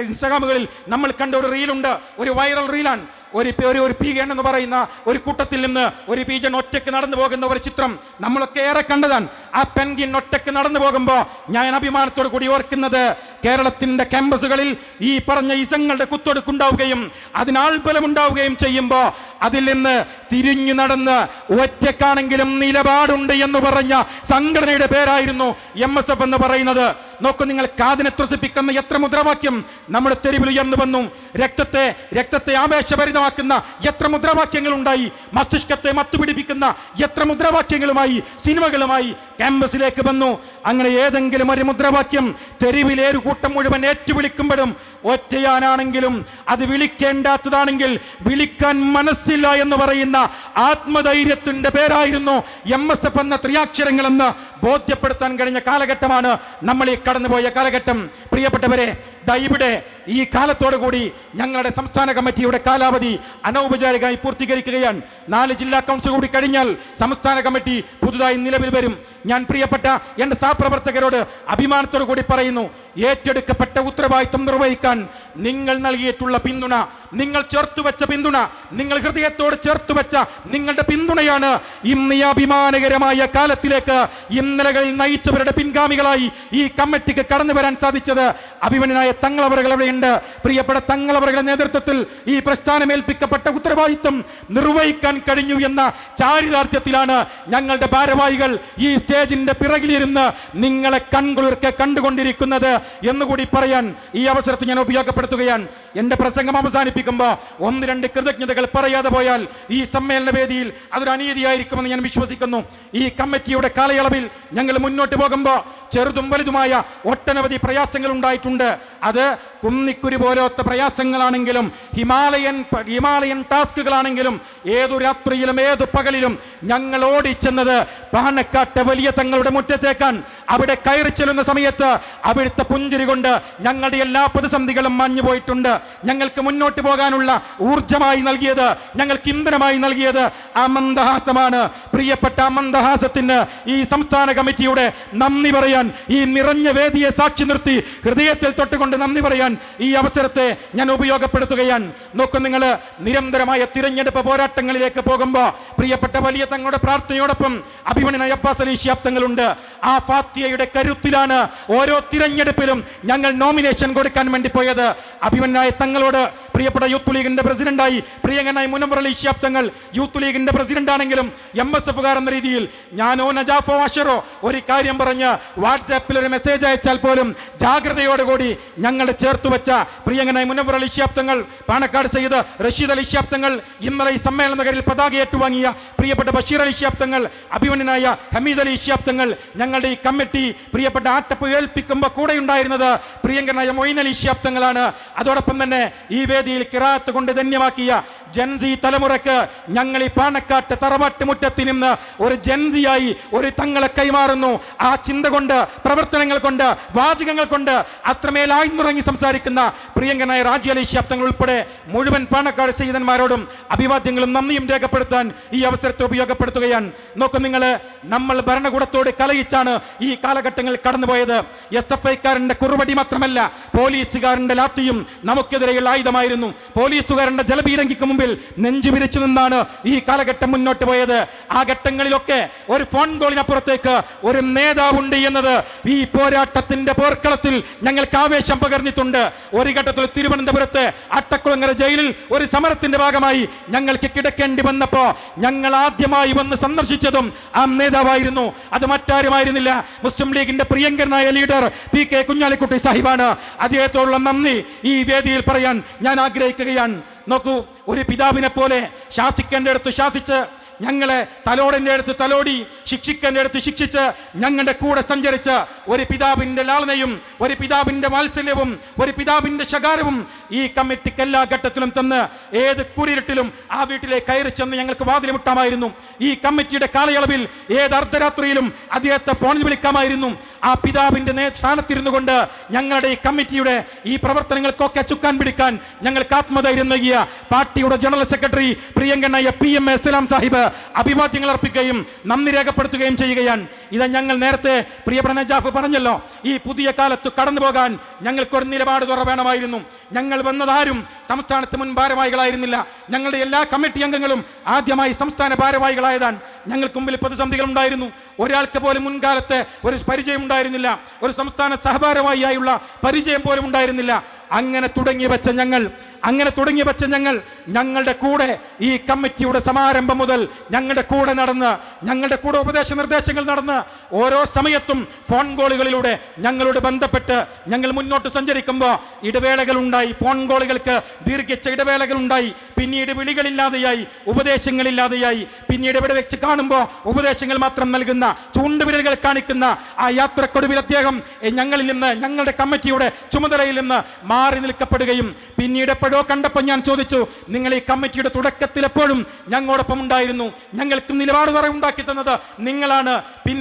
ഇൻസ്റ്റാഗ്രാമുകളിൽ നമ്മൾ കണ്ട ഒരു റീലുണ്ട്. ഒരു വൈറൽ റീലാണ്. ഒരു പേര് ഒരു പീകൻ എന്ന് പറയുന്ന ഒരു കൂട്ടത്തിൽ നിന്ന് ഒരു പീജൻ ഒറ്റയ്ക്ക് നടന്നു പോകുന്ന ഒരു ചിത്രം നമ്മളൊക്കെ ഏറെ കണ്ടതാണ്. ആ പെൻഗിൻ ഒറ്റയ്ക്ക് നടന്നു പോകുമ്പോൾ ഞാൻ അഭിമാനത്തോടു കൂടി ഓർക്കുന്നത് കേരളത്തിന്റെ ക്യാമ്പസുകളിൽ ഈ പറഞ്ഞ ഇസങ്ങളുടെ കുത്തൊടുക്കുണ്ടാവുകയും അതിനാൾബലം ഉണ്ടാവുകയും ചെയ്യുമ്പോൾ അതിൽ നിന്ന് തിരിഞ്ഞു നടന്ന് ഒറ്റക്കാണെങ്കിലും നിലപാടുണ്ട് എന്ന് പറഞ്ഞ സംഘടനയുടെ പേരായിരുന്നു എം എസ് എഫ് എന്ന് പറയുന്നത്. നോക്കൂ നിങ്ങൾ കാതിനെ ത്രസിപ്പിക്കുന്ന എത്ര മുദ്രാവാക്യം നമ്മുടെ തെരുവിൽ ഉയർന്നു വന്നു. രക്തത്തെ രക്തത്തെ ആവേശഭരിതമാക്കുന്ന എത്ര മുദ്രാവാക്യങ്ങൾ ഉണ്ടായി മസ്തിഷ്കത്തെ മത്തുപിടിപ്പിക്കുന്ന എത്ര മുദ്രാവാക്യങ്ങളുമായി സിനിമകളുമായി ക്യാമ്പസിലേക്ക് വന്നു. അങ്ങനെ ഏതെങ്കിലും ഒരു മുദ്രാവാക്യം തെരുവിലേരു കൂട്ടം മുഴുവൻ ഏറ്റുവിളിക്കുമ്പോഴും ഒറ്റയാനാണെങ്കിലും അത് വിളിക്കേണ്ടാത്തതാണെങ്കിൽ വിളിക്കാൻ മനസ്സില്ല എന്ന് പറയുന്ന ആത്മധൈര്യത്തിന്റെ പേരായിരുന്നു എം എസ് എഫ് എന്ന ത്രിയാക്ഷരങ്ങളെന്ന് ബോധ്യപ്പെടുത്താൻ കഴിഞ്ഞ കാലഘട്ടമാണ് നമ്മൾ ഈ കടന്നുപോയ കാലഘട്ടം. പ്രിയപ്പെട്ടവരെ ദാ ഇവിടെ ഈ കാലത്തോടു കൂടി ഞങ്ങളുടെ സംസ്ഥാന കമ്മിറ്റിയുടെ കാലാവധി അനൗപചാരികമായി പൂർത്തീകരിക്കുകയാണ്. നാല് ജില്ലാ കൗൺസിൽ കൂടി കഴിഞ്ഞാൽ സംസ്ഥാന കമ്മിറ്റി പുതുതായി നിലവിൽ വരും. ഞാൻ പ്രിയപ്പെട്ട എന്റെ സഹപ്രവർത്തകരോട് അഭിമാനത്തോടു കൂടി പറയുന്നു ഏറ്റെടുക്കപ്പെട്ട ഉത്തരവാദിത്വം നിർവഹിക്കാൻ നിങ്ങൾ നൽകിയിട്ടുള്ള പിന്തുണ നിങ്ങൾ ചേർത്തു വെച്ച പിന്തുണ നിങ്ങൾ ഹൃദയത്തോട് ചേർത്തു വെച്ച നിങ്ങളുടെ പിന്തുണയാണ് ഇന്ന് ഈ അഭിമാനകരമായ കാലത്തിലേക്ക് ഇന്നലകളിൽ നയിച്ചവരുടെ പിൻഗാമികളായി ഈ കമ്മിറ്റിക്ക് കടന്നു വരാൻ സാധിച്ചത് അഭിമന്യനായ തങ്ങളവറുകൾ അവിടെയുണ്ട് പ്രിയപ്പെട്ട തങ്ങളവറുകളുടെ നേതൃത്വത്തിൽ ഈ പ്രസ്ഥാനം ഏൽപ്പിക്കപ്പെട്ട ഉത്തരവാദിത്വം നിർവഹിക്കാൻ കഴിഞ്ഞു എന്ന ചാരിതാർത്ഥ്യത്തിലാണ് ഞങ്ങളുടെ ഭാരവാഹികൾ ഈ സ്റ്റേജിന്റെ പിറകിലിരുന്ന് നിങ്ങളെ കൺകുളിർക്കെ കണ്ടുകൊണ്ടിരിക്കുന്നത് എന്നുകൂടി പറയാൻ ഈ അവസരത്തിൽ ഞാൻ ഉപയോഗപ്പെടുത്തുകയാണ്. എന്റെ പ്രസംഗം അവസാനിപ്പിക്കുമ്പോൾ ഒന്ന് രണ്ട് കൃതജ്ഞതകൾ പറയാതെ പോയാൽ ഈ സമ്മേളന വേദിയിൽ അതൊരു അനീതിയായിരിക്കുമെന്ന് ഞാൻ വിശ്വസിക്കുന്നു. ഈ കമ്മിറ്റിയുടെ കാലയളവിൽ ഞങ്ങൾ മുന്നോട്ട് പോകുമ്പോൾ ചെറുതും വലുതുമായ ഒട്ടനവധി പ്രയാസങ്ങൾ ഉണ്ടായിട്ടുണ്ട്. അത് കുന്നിക്കുരി പോലത്തെ പ്രയാസങ്ങളാണെങ്കിലും ഹിമാലയൻ ഹിമാലയൻ ടാസ്കുകളാണെങ്കിലും ഏതു രാത്രിയിലും ഏതു പകലിലും ഞങ്ങൾ ഓടിച്ചെന്നത് പാണക്കാട്ട് വലിയ തങ്ങളുടെ മുറ്റത്തേക്കാൻ അവിടെ കയറി ചെല്ലുന്ന സമയത്ത് അവിടുത്തെ പുഞ്ചിരി കൊണ്ട് ഞങ്ങളുടെ എല്ലാ പ്രതിസന്ധികളും മഞ്ഞു പോയിട്ടുണ്ട്. ഞങ്ങൾക്ക് മുന്നോട്ട് പോകാനുള്ള ഊർജമായി നൽകിയത് ഞങ്ങൾക്ക് ഇന്ധനമായി നൽകിയത് ആ മന്ദഹാസമാണ് പ്രിയപ്പെട്ട ആ മന്ദഹാസത്തിന് ഈ സംസ്ഥാന കമ്മിറ്റിയുടെ നന്ദി പറയാൻ ഈ നിറഞ്ഞ വേദിയെ സാക്ഷി നിർത്തി ഹൃദയത്തിൽ തൊട്ടുകൊണ്ട് നന്ദി പറയാൻ ഈ അവസരത്തെ ഞാൻ ഉപയോഗപ്പെടുത്തുകയാണ്. നോക്കൂ നിങ്ങൾ നിരന്തരമായ തിരഞ്ഞെടുപ്പ് പോരാട്ടങ്ങളിലേക്ക് പോകുമ്പോൾ പ്രിയപ്പെട്ട വലിയ തങ്ങളുടെ പ്രാർത്ഥനയോടൊപ്പം അഭിമണി അബ്ബാസ് അലി തങ്ങളുണ്ട്. ആ ഫാത്തിയയുടെ കരുത്തിലാണ് ഓരോ തിരഞ്ഞെടുപ്പിലും ഞങ്ങൾ നോമിനേഷൻ കൊടുക്കാൻ വേണ്ടി പോയത്. അഭിമന്യായ തങ്ങളോട് പ്രിയപ്പെട്ട യൂത്ത് ലീഗിന്റെ പ്രസിഡന്റായി പ്രിയങ്കനായി മുനവർ അലി യൂത്ത് ലീഗിന്റെ പ്രസിഡന്റ് ആണെങ്കിലും എം എസ് എഫുകാർ എന്ന രീതിയിൽ ഞാനോ നജാഫോ അഷറോ ഒരു കാര്യം പറഞ്ഞ് വാട്സാപ്പിൽ ഒരു മെസ്സേജ് അയച്ചാൽ പോലും ജാഗ്രതയോടുകൂടി ഞങ്ങളുടെ ചേർത്ത് വെച്ച പ്രിയങ്കനായ മുനവർ അലി ശാബ്ദങ്ങൾ പാണക്കാട് സയ്യിദ് റഷീദ് അലി ശാബ്ദങ്ങൾ ഇന്നലെ ഈ സമ്മേളന നഗരിൽ പതാക ഏറ്റുവാങ്ങിയ പ്രിയപ്പെട്ട ബഷീർ അലി ശാബ്ദങ്ങൾ അഭിമന്യനായ ഹമീദ് അലി ശാബ്ദങ്ങൾ ഞങ്ങളുടെ ഈ കമ്മിറ്റി പ്രിയപ്പെട്ട ആട്ടപ്പ് ഏൽപ്പിക്കുമ്പോൾ കൂടെ ഉണ്ടായിരുന്നത് പ്രിയങ്കനായ മൊയ്ൻ ശിഹാബ് അതോടൊപ്പം തന്നെ ഈ വേദിയിൽ കിറാത്ത് കൊണ്ട് ധന്യമാക്കിയ ജൻസി തലമുറയ്ക്ക് ഞങ്ങൾ ഈ പാണക്കാട്ട് തറവാട്ട് മുറ്റത്തിൽ നിന്ന് ഒരു ജൻസിയായി ഒരു തങ്ങളെ കൈമാറുന്നു. ആ ചിന്ത കൊണ്ട് പ്രവർത്തനങ്ങൾ കൊണ്ട് വാചകങ്ങൾ കൊണ്ട് അത്രമേൽ ആഴ്ന്നുറങ്ങി സംസാരിക്കുന്ന പ്രിയങ്കനായ രാജി അലി ശിഹാബ് ഉൾപ്പെടെ മുഴുവൻ പാണക്കാട് സീതന്മാരോടും അഭിവാദ്യങ്ങളും നന്ദിയും രേഖപ്പെടുത്താൻ ഈ അവസരത്തെ ഉപയോഗപ്പെടുത്തുകയാണ്. നോക്കൂ നിങ്ങൾ നമ്മൾ ഭരണകൂടത്തോട് കലയിച്ചാണ് ഈ കാലഘട്ടങ്ങൾ കടന്നുപോയത്. എസ് എഫ് ഐക്കാരന്റെ കുറുപടി മാത്രമല്ല പോലീസുകാരന്റെ ലാത്തിയും നമുക്കെതിരെയുള്ള ആയുധമായിരുന്നു. പോലീസുകാരന്റെ ജലപീരങ്കിക്ക് മുമ്പിൽ നെഞ്ചു വിരിച്ചു നിന്നാണ് ഈ കാലഘട്ടം മുന്നോട്ട് പോയത്. ആ ഘട്ടങ്ങളിലൊക്കെ ഒരു ഫോൺ കോളിനപ്പുറത്തേക്ക് ഒരു നേതാവുണ്ട് എന്നത് ഈ പോരാട്ടത്തിന്റെ പോർക്കളത്തിൽ ഞങ്ങൾക്ക് ആവേശം പകർന്നിട്ടുണ്ട്. ഒരു ഘട്ടത്തിൽ തിരുവനന്തപുരത്ത് അട്ടക്കുളങ്ങര ജയിലിൽ ഒരു സമരത്തിന്റെ ഭാഗമായി ഞങ്ങൾക്ക് കിടക്കേണ്ടി വന്നപ്പോ ഞങ്ങൾ ആദ്യമായി വന്ന് സന്ദർശിച്ചതും ആ നേതാവായിരുന്നു. അത് മറ്റാരുമായിരുന്നില്ല. മുസ്ലിം ലീഗിന്റെ പ്രിയങ്കരനായ ലീഡർ പി കെ കുഞ്ഞാലിക്കുട്ടി സാഹിബാണ്. അദ്ദേഹത്തോടുള്ള നന്ദി ഈ വേദിയിൽ പറയാൻ ഞാൻ ആഗ്രഹിക്കുകയാണ്. നോക്കൂ ഒരു പിതാവിനെ പോലെ ശാസിക്കേണ്ട അടുത്ത് ശാസിച്ച് ഞങ്ങളെ തലോടിന്റെ അടുത്ത് തലോടി ശിക്ഷിക്കന്റെ അടുത്ത് ശിക്ഷിച്ച് ഞങ്ങളുടെ കൂടെ സഞ്ചരിച്ച് ഒരു പിതാവിന്റെ ലാളനയും ഒരു പിതാവിന്റെ വാത്സല്യവും ഒരു പിതാവിന്റെ ശകാരവും ഈ കമ്മിറ്റിക്ക് എല്ലാ ഘട്ടത്തിലും തന്ന് ഏത് കുരിരുട്ടിലും ആ വീട്ടിലെ കയറി ചെന്ന് ഞങ്ങൾക്ക് വാതിലുമുട്ടാമായിരുന്നു ഈ കമ്മിറ്റിയുടെ കാലയളവിൽ ഏത് അർദ്ധരാത്രിയിലും അദ്ദേഹത്തെ ഫോണിൽ വിളിക്കാമായിരുന്നു. ആ പിതാവിന്റെ നേ സ്ഥാനത്തിരുന്നു കൊണ്ട് ഞങ്ങളുടെ ഈ കമ്മിറ്റിയുടെ ഈ പ്രവർത്തനങ്ങൾക്കൊക്കെ ചുക്കാൻ പിടിക്കാൻ ഞങ്ങൾക്ക് ആത്മധൈര്യം നൽകിയ പാർട്ടിയുടെ ജനറൽ സെക്രട്ടറി പ്രിയങ്കനായ പി എം എസ്ലാം സാഹിബ് അഭിവാദ്യങ്ങൾ അർപ്പിക്കുകയും നന്ദി രേഖപ്പെടുത്തുകയും ചെയ്യുകയാണ്. ഇത് ഞങ്ങൾ നേരത്തെ പ്രിയപ്പെട്ട നജാഫ് പറഞ്ഞല്ലോ ഈ പുതിയ കാലത്ത് കടന്നു പോകാൻ ഞങ്ങൾക്കൊരു നിലപാട് തുറ വേണമായിരുന്നു. ഞങ്ങൾ വന്നതാരും സംസ്ഥാനത്ത് മുൻ ഭാരവാഹികളായിരുന്നില്ല. ഞങ്ങളുടെ എല്ലാ കമ്മിറ്റി അംഗങ്ങളും ആദ്യമായി സംസ്ഥാന ഭാരവാഹികളായതാണ് ഞങ്ങൾക്ക് മുമ്പിൽ പ്രതിസന്ധികൾ ഉണ്ടായിരുന്നു ഒരാൾക്ക് പോലും മുൻകാലത്തെ ഒരു പരിചയം ഉണ്ടായിരുന്നില്ല. ഒരു സംസ്ഥാന സഹഭാരവാഹിയായുള്ള പരിചയം പോലും ഉണ്ടായിരുന്നില്ല. അങ്ങനെ തുടങ്ങി വെച്ച ഞങ്ങൾ അങ്ങനെ തുടങ്ങി വെച്ച ഞങ്ങൾ ഞങ്ങളുടെ കൂടെ ഈ കമ്മിറ്റിയുടെ സമാരംഭം മുതൽ ഞങ്ങളുടെ കൂടെ നടന്ന് ഞങ്ങളുടെ കൂടെ ഉപദേശ നിർദ്ദേശങ്ങൾ നടന്ന് ഓരോ സമയത്തും ഫോൺ കോളുകളിലൂടെ ഞങ്ങളോട് ബന്ധപ്പെട്ട് ഞങ്ങൾ മുന്നോട്ട് സഞ്ചരിക്കുമ്പോൾ ഇടവേളകൾ ഉണ്ടായി ഫോൺ കോളുകൾക്ക് ദീർഘിച്ച ഇടവേളകൾ ഉണ്ടായി പിന്നീട് വിളികളില്ലാതെയായി ഉപദേശങ്ങളില്ലാതെയായി പിന്നീട് ഇവിടെ വെച്ച് കാണുമ്പോൾ ഉപദേശങ്ങൾ മാത്രം നൽകുന്ന ചൂണ്ടുവിരലുകൾ കാണിക്കുന്ന ആ യാത്രക്കൊടുവിൽ അദ്ദേഹം ഞങ്ങളിൽ നിന്ന് ഞങ്ങളുടെ കമ്മിറ്റിയുടെ ചുമതലയിൽ നിന്ന് മാറി നിൽക്കപ്പെടുകയും പിന്നീട് എപ്പോഴോ കണ്ടപ്പോൾ ഞാൻ ചോദിച്ചു നിങ്ങൾ ഈ കമ്മിറ്റിയുടെ തുടക്കത്തിൽ എപ്പോഴും ഞങ്ങളോടൊപ്പം ഉണ്ടായിരുന്നു. ഞങ്ങൾക്ക് നിലപാട് തറ ഉണ്ടാക്കി തന്നത് നിങ്ങളാണ്.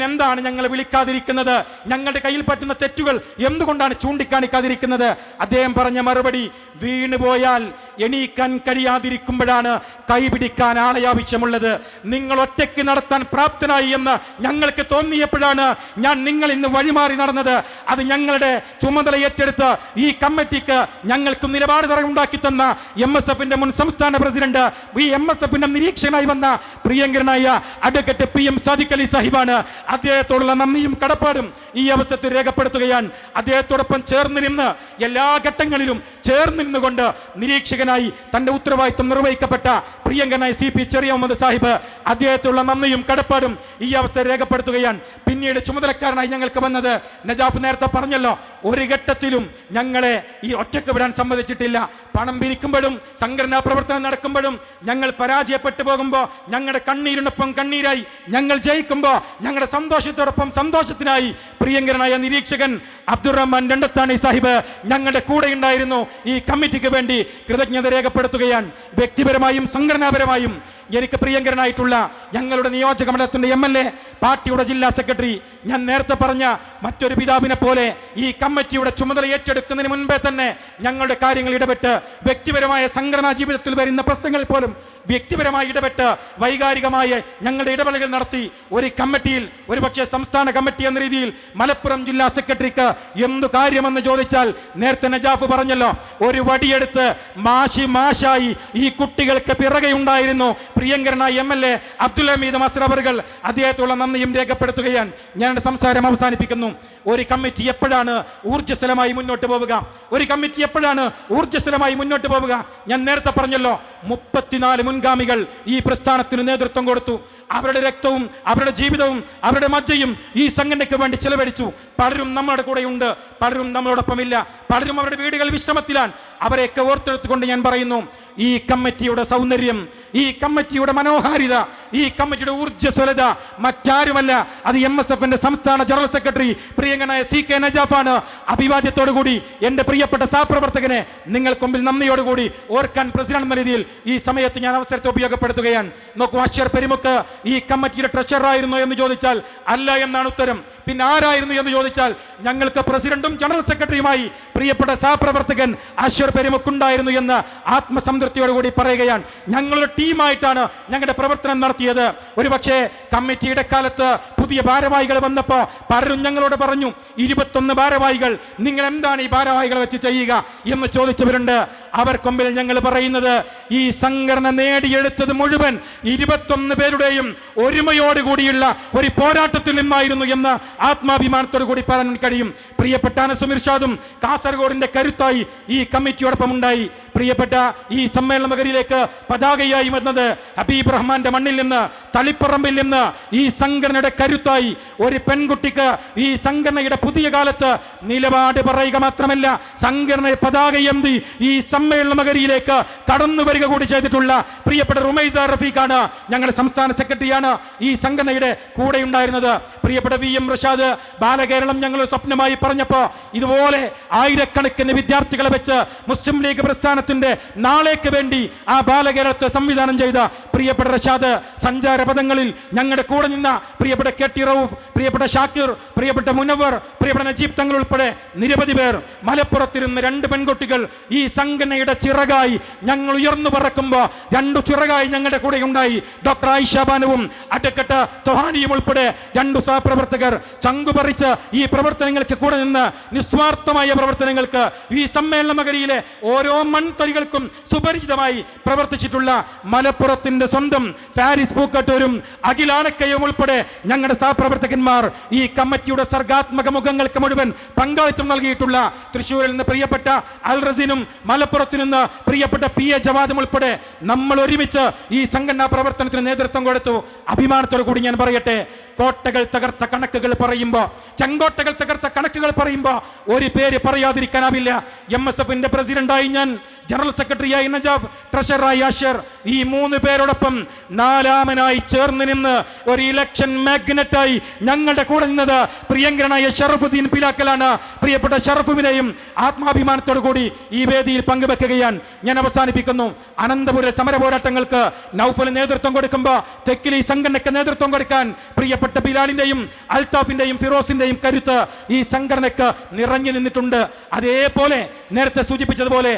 പിന്നെന്താണ് ഞങ്ങൾ വിളിക്കാതിരിക്കുന്നത്? ഞങ്ങളുടെ കയ്യിൽ പറ്റുന്ന തെറ്റുകൾ എന്തുകൊണ്ടാണ് ചൂണ്ടിക്കാണിക്കാതിരിക്കുന്നത്? അദ്ദേഹം പറഞ്ഞ മറുപടി വീണുപോയാൽ എണീക്കാൻ കഴിയാതിരിക്കുമ്പോഴാണ് കൈപിടിക്കാൻ ആളെ ആവശ്യമുള്ളത്. നിങ്ങൾ ഒറ്റയ്ക്ക് നടത്താൻ പ്രാപ്തനായി എന്ന് ഞങ്ങൾക്ക് തോന്നിയപ്പോഴാണ് ഞാൻ നിങ്ങൾ ഇന്ന് വഴിമാറി നടന്നത്. അത് ഞങ്ങളുടെ ചുമതല ഏറ്റെടുത്ത് ഈ കമ്മിറ്റിക്ക് ഞങ്ങൾക്ക് നിലപാട് ഉണ്ടാക്കി തന്ന എം എസ് എഫിന്റെ മുൻ സംസ്ഥാന പ്രസിഡന്റ് ഈ എം എസ് എഫിന്റെ നിരീക്ഷകനായി വന്ന പ്രിയങ്കരനായ advocate P M Sadiq Ali സാഹിബാണ്. അദ്ദേഹത്തോടുള്ള നന്ദിയും കടപ്പാടും ഈ അവസരത്തിൽ രേഖപ്പെടുത്തുകയാണ് അദ്ദേഹത്തോടൊപ്പം ചേർന്ന് നിന്ന് എല്ലാ ഘട്ടങ്ങളിലും ചേർന്ന് നിന്നുകൊണ്ട് നിരീക്ഷകനായി തന്റെ ഉത്തരവാദിത്വം നിർവഹിക്കപ്പെട്ട പ്രിയങ്കനായ സി പി ചെറിയ മുഹമ്മദ് സാഹിബ് അദ്ദേഹത്തുള്ള നന്ദിയും കടപ്പാടും ഈ അവസ്ഥ രേഖപ്പെടുത്തുകയാണ്. പിന്നീട് ചുമതലക്കാരനായി ഞങ്ങൾക്ക് വന്നത് നജാഫ് നേരത്തെ പറഞ്ഞല്ലോ ഒരു ഘട്ടത്തിലും ഞങ്ങളെ ഈ ഒറ്റയ്ക്ക് വിടാൻ സമ്മതിച്ചിട്ടില്ല. പണം പിരിക്കുമ്പോഴും സംഘടനാ പ്രവർത്തനം നടക്കുമ്പോഴും ഞങ്ങൾ പരാജയപ്പെട്ടു പോകുമ്പോൾ ഞങ്ങളുടെ കണ്ണീരിനൊപ്പം കണ്ണീരായി ഞങ്ങൾ ജയിക്കുമ്പോൾ ഞങ്ങളുടെ സന്തോഷത്തോടൊപ്പം സന്തോഷത്തിനായി പ്രിയങ്കരനായ നിരീക്ഷകൻ അബ്ദുറഹ്മാൻ രണ്ടത്താണി സാഹിബ് ഞങ്ങളുടെ കൂടെ ഉണ്ടായിരുന്നു ഈ കമ്മിറ്റിക്ക് വേണ്ടി കൃതജ്ഞത രേഖപ്പെടുത്തുകയാണ്. വ്യക്തിപരമായും സംഘടനാപരമായും എനിക്ക് പ്രിയങ്കരനായിട്ടുള്ള ഞങ്ങളുടെ നിയോജക മണ്ഡലത്തിന്റെ എം എൽ എ പാർട്ടിയുടെ ജില്ലാ സെക്രട്ടറി ഞാൻ നേരത്തെ പറഞ്ഞ മറ്റൊരു പിതാവിനെ പോലെ ഈ കമ്മിറ്റിയുടെ ചുമതല ഏറ്റെടുക്കുന്നതിന് മുൻപേ തന്നെ ഞങ്ങളുടെ കാര്യങ്ങൾ ഇടപെട്ട് വ്യക്തിപരമായ സംഘടനാ ജീവിതത്തിൽ വരുന്ന പ്രശ്നങ്ങൾ പോലും വ്യക്തിപരമായി ഇടപെട്ട് വൈകാരികമായ ഞങ്ങളുടെ ഇടപെടലുകൾ നടത്തി ഒരു കമ്മിറ്റിയിൽ ഒരുപക്ഷെ സംസ്ഥാന കമ്മിറ്റി എന്ന രീതിയിൽ മലപ്പുറം ജില്ലാ സെക്രട്ടറിക്ക് എന്തു കാര്യമെന്ന് ചോദിച്ചാൽ നേരത്തെ നജാഫ് പറഞ്ഞല്ലോ ഒരു വടിയെടുത്ത് മാഷി മാഷായി ഈ കുട്ടികൾക്ക് പിറകെ ഉണ്ടായിരുന്നു പ്രിയങ്കരനായ M L A Abdul Hameed മസ്റബറുകൾ അദ്ദേഹത്തുള്ള നന്ദിയും രേഖപ്പെടുത്തുകയാണ്. ഞാൻ സംസാരം അവസാനിപ്പിക്കുന്നു. ഒരു കമ്മിറ്റി എപ്പോഴാണ് ഊർജസ്വലമായി മുന്നോട്ട് പോവുക? ഒരു കമ്മിറ്റി എപ്പോഴാണ് ഊർജസ്വലമായി മുന്നോട്ട് പോവുക? ഞാൻ നേരത്തെ പറഞ്ഞല്ലോ മുപ്പത്തിനാല് മുൻഗാമികൾ ഈ പ്രസ്ഥാനത്തിന് നേതൃത്വം കൊടുത്തു. അവരുടെ രക്തവും അവരുടെ ജീവിതവും അവരുടെ മജ്ജയും ഈ സംഘടനയ്ക്ക് വേണ്ടി ചെലവഴിച്ചു. പലരും നമ്മുടെ കൂടെയുണ്ട് പലരും നമ്മളോടൊപ്പമില്ല. പലരും അവരുടെ വീടുകൾ വിശ്രമത്തിലാണ്. അവരെയൊക്കെ ഓർത്തെടുത്തുകൊണ്ട് ഞാൻ പറയുന്നു ഈ കമ്മിറ്റിയുടെ സൗന്ദര്യം ഈ കമ്മിറ്റിയുടെ മനോഹാരിത ഈ കമ്മിറ്റിയുടെ ഊർജസ്വലത മറ്റാരുമല്ല. അത് എം എസ് എഫിന്റെ സംസ്ഥാന ജനറൽ സെക്രട്ടറി പ്രിയങ്കനായ സി കെ നജാഫാണ്. അഭിവാദ്യത്തോടു കൂടി എന്റെ പ്രിയപ്പെട്ട സഹപ്രവർത്തകനെ നിങ്ങൾക്ക് മുമ്പിൽ നന്ദിയോടുകൂടി ഓർക്കാൻ പ്രസിഡന്റ് എന്ന രീതിയിൽ ഈ സമയത്ത് ഞാൻ അവസരത്തെ ഉപയോഗപ്പെടുത്തുകയാണ്. നോക്കൂ അക്ഷർ പെരുമുക്ക് ഈ കമ്മിറ്റിയുടെ ട്രഷറർ ആയിരുന്നു എന്ന് ചോദിച്ചാൽ അല്ല എന്നാണ് ഉത്തരം. പിന്നെ ആരായിരുന്നു എന്ന് ചോദിച്ചാൽ ഞങ്ങൾക്ക് പ്രസിഡന്റും ജനറൽ സെക്രട്ടറിയുമായി പ്രിയപ്പെട്ട സഹപ്രവർത്തകൻ അശ്വർ പെരുമുക്കുണ്ടായിരുന്നു എന്ന് ആത്മസംതൃപ്തിയോടുകൂടി പറയുകയാണ്. ഞങ്ങളുടെ ടീമായിട്ടാണ് ഞങ്ങളുടെ പ്രവർത്തനം നടത്തിയത് ഒരുപക്ഷെ കമ്മിറ്റിയുടെ കാലത്ത് പുതിയ ഭാരവാഹികൾ വന്നപ്പോൾ പലരും ഞങ്ങളോട് പറഞ്ഞു ഇരുപത്തൊന്ന് ഭാരവാഹികൾ നിങ്ങൾ എന്താണ് ഈ ഭാരവാഹികൾ വെച്ച് ചെയ്യുക? എന്ന് ചോദിച്ചവരുണ്ട്. അവർക്കൊമ്പിൽ ഞങ്ങൾ പറയുന്നത് ഈ സംഘടന നേടിയെടുത്തത് മുഴുവൻ ഇരുപത്തൊന്ന് പേരുടെയും ഒരുമയോടുകൂടിയുള്ള ഒരു പോരാട്ടത്തിൽ നിന്നായിരുന്നു എന്ന് ആത്മാഭിമാനത്തോടു കൂടി പറയാൻ കഴിയും. പ്രിയപ്പെട്ട അനസുമിർഷാദും കാസർഗോഡിന്റെ കരുത്തായി ഈ കമ്മിറ്റിയോടൊപ്പം ഉണ്ടായി. പ്രിയപ്പെട്ട ഈ സമ്മേളന നഗരിയിലേക്ക് പതാകയായി വന്നത് ഹബീബ് റഹ്മാന്റെ മണ്ണിൽ നിന്ന് തളിപ്പറമ്പിൽ നിന്ന് ഈ സംഘടനയുടെ കരുത്തായി ഒരു പെൺകുട്ടിക്ക് ഈ സംഘടനയുടെ പുതിയ കാലത്ത് നിലപാട് പറയുക മാത്രമല്ല സംഘടന പതാകയന്തി ഈ സമ്മേളന നഗരിയിലേക്ക് കടന്നു വരിക കൂടി ചെയ്തിട്ടുള്ള പ്രിയപ്പെട്ട റുമൈസ റഫീഖാണ് ഞങ്ങളുടെ സംസ്ഥാന സെക്രട്ടറിയാണ് ഈ സംഘടനയുടെ കൂടെ ഉണ്ടായിരുന്നത്. പ്രിയപ്പെട്ട വി എം റഷാദ് ബാലകേരളം ഞങ്ങൾ സ്വപ്നമായി പറഞ്ഞപ്പോൾ ഇതുപോലെ ആയിരക്കണക്കിന് വിദ്യാർത്ഥികളെ വെച്ച് മുസ്ലിം ലീഗ് പ്രസ്ഥാനത്തിന്റെ നാളേക്ക് വേണ്ടി ആ ബാലകേരളത്തെ സംവിധാനം ചെയ്ത പ്രിയപ്പെട്ട റഷാദ് സഞ്ചാരപഥങ്ങളിൽ ഞങ്ങളുടെ കൂടെ നിന്ന പ്രിയപ്പെട്ട കെ ടി റൌഫ് പ്രിയപ്പെട്ട ഷാക്കിർ പ്രിയപ്പെട്ട മുനവർ പ്രിയപ്പെട്ട നജീബ് തങ്ങൾ ഉൾപ്പെടെ നിരവധി പേർ മലപ്പുറത്തിരുന്ന് രണ്ട് പെൺകുട്ടികൾ ഈ സംഘടനയുടെ ചിറകായി ഞങ്ങൾ ഉയർന്നു പറക്കുമ്പോൾ രണ്ടു ചിറകായി ഞങ്ങളുടെ കൂടെ ഉണ്ടായി. ഡോക്ടർ ആയിഷ ബാനുവും അഡ്വക്കറ്റ് തൊഹാനിയും ഉൾപ്പെടെ രണ്ടു സഹപ്രവർത്തകർ ചങ്കുപറിച്ച് ഈ പ്രവർത്തനങ്ങൾക്ക് കൂടെ നിന്ന് നിസ്വാർത്ഥമായ പ്രവർത്തനങ്ങൾക്ക് ഈ സമ്മേളന മകരിയിലെ ഓരോ മൺതരികൾക്കും സുപരിചിതമായി പ്രവർത്തിച്ചിട്ടുള്ള മലപ്പുറത്തിന്റെ സ്വന്തം ഫാരിസ് പൂക്കട്ടൂരും അഖിലാനക്കയും ഉൾപ്പെടെ ഞങ്ങളുടെ സഹപ്രവർത്തകന്മാർ ഈ കമ്മിറ്റിയുടെ സർഗാത്മക മുഖങ്ങൾക്ക് മുഴുവൻ പങ്കാളിത്തം നൽകിയിട്ടുള്ള തൃശ്ശൂരിൽ നിന്ന് പ്രിയപ്പെട്ട അൽ റസീനും മലപ്പുറത്തു നിന്ന് പ്രിയപ്പെട്ട പി എ ജവാദും ഉൾപ്പെടെ നമ്മൾ ഒരുമിച്ച് ഈ സംഘടനാ പ്രവർത്തനത്തിന് നേതൃത്വം കൊടുത്തു. അഭിമാനത്തോടു കൂടി ഞാൻ പറയട്ടെ കോട്ടകൾ തകർത്ത കണക്കുകൾ പറയുമ്പോൾ ചെങ്കോട്ടകൾ തകർത്ത കണക്കുകൾ പറയുമ്പോൾ ഒരു പേര് പറയാതിരിക്കാനാവില്ല. എം എസ് എഫിന്റെ പ്രസിഡന്റായി ഞാൻ ജനറൽ സെക്രട്ടറിയായി നജാഫ് ട്രഷറായി അഷർ ഈ മൂന്ന് പേരോടൊപ്പം നാലാമനായി ചേർന്ന് നിന്ന് ഒരു ഇലക്ഷൻ മാഗ്നറ്റായി ഞങ്ങളുടെ കൂടെ നിന്നത് പ്രിയങ്കരനായ ഷറഫുദ്ദീൻ പിലാക്കലാണ്. പ്രിയപ്പെട്ട ഷറഫുവിനെയും ആത്മാഭിമാനത്തോടു കൂടി ഈ വേദിയിൽ പങ്കുവെക്കുകയാൻ ഞാൻ അവസാനിപ്പിക്കുന്നു. അനന്തപുര സമര പോരാട്ടങ്ങൾക്ക് നൗഫൽ നേതൃത്വം കൊടുക്കുമ്പോൾ തെക്കിലി സംഘടനയ്ക്ക് നേതൃത്വം കൊടുക്കാൻ പ്രിയപ്പെട്ട ബിലാലിന്റെയും അൽത്താഫിന്റെയും ഫിറോസിന്റെയും കരുത്ത് ഈ സംഘടനയ്ക്ക് നിറഞ്ഞു നിന്നിട്ടുണ്ട്. അതേപോലെ നേരത്തെ സൂചിപ്പിച്ചതുപോലെ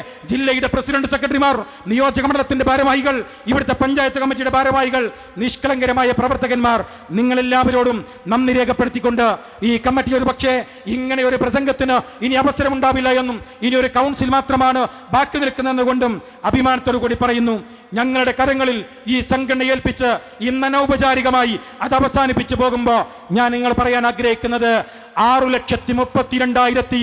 ജില്ലയുടെ പ്രസിഡന്റ് സെക്രട്ടറിമാർ നിയോജക മണ്ഡലത്തിന്റെ ഭാരവാഹികൾ ഇവിടുത്തെ പഞ്ചായത്ത് കമ്മിറ്റിയുടെ ഭാരവാഹികൾ നിഷ്കളങ്കരമായ പ്രവർത്തകന്മാർ നിങ്ങളെല്ലാവരോടും നന്ദി രേഖപ്പെടുത്തിക്കൊണ്ട് ഈ കമ്മിറ്റി ഒരു പക്ഷേ ഇങ്ങനെ ഒരു പ്രസംഗത്തിന് ഇനി അവസരമുണ്ടാവില്ല എന്നും ഇനി ഒരു കൗൺസിൽ മാത്രമാണ് ബാക്കി നിൽക്കുന്നതെന്ന് കൊണ്ടും അഭിമാനത്തോടു കൂടി പറയുന്നു. ഞങ്ങളുടെ കരങ്ങളിൽ ഈ സംഘടന ഏൽപ്പിച്ച് ഇന്ന് അനൗപചാരികമായി അത് അവസാനിപ്പിച്ചു പോകുമ്പോൾ ഞാൻ നിങ്ങൾ പറയാൻ ആഗ്രഹിക്കുന്നത് ആറു ലക്ഷത്തി മുപ്പത്തിരണ്ടായിരത്തി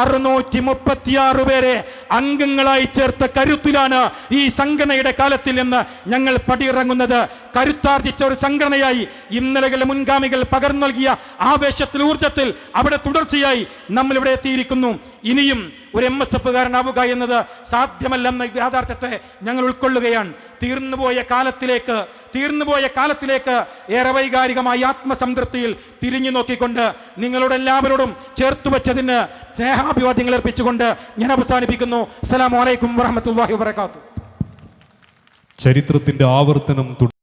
അറുന്നൂറ്റി മുപ്പത്തിയാറ് പേരെ അംഗങ്ങളായി ചേർത്ത കരുത്തിലാണ് ഈ സംഘടനയുടെ കാലത്തിൽ നിന്ന് ഞങ്ങൾ പടിയിറങ്ങുന്നത്. കരുത്താർജിച്ച ഒരു സംഘടനയായി ഇന്നലകളിലെ മുൻഗാമികൾ പകർന്നു നൽകിയ ആവേശത്തിൽ ഊർജത്തിൽ അവിടെ തുടർച്ചയായി നമ്മൾ ഇവിടെ എത്തിയിരിക്കുന്നു. ഇനിയും ഒരു എം എസ് എഫുകാരനാവുക എന്നത് സാധ്യമല്ലെന്ന യാഥാർത്ഥ്യത്തെ ഞങ്ങൾ ഉൾക്കൊള്ളുകയാണ്. തീർന്നുപോയ കാലത്തിലേക്ക് തീർന്നുപോയ കാലത്തിലേക്ക് ഏറെ വൈകാരികമായി ആത്മസംതൃപ്തിയിൽ തിരിഞ്ഞു നോക്കിക്കൊണ്ട് നിങ്ങളോട് എല്ലാവരോടും ചേർത്തു വെച്ചതിന് സ്നേഹാഭിവാദ്യങ്ങൾ അർപ്പിച്ചുകൊണ്ട് ഞാൻ അവസാനിപ്പിക്കുന്നു. അസ്സലാമലൈക്കും വറഹമത്തല്ലാഹി വാത്തു ചരിത്രത്തിന്റെ ആവർത്തനം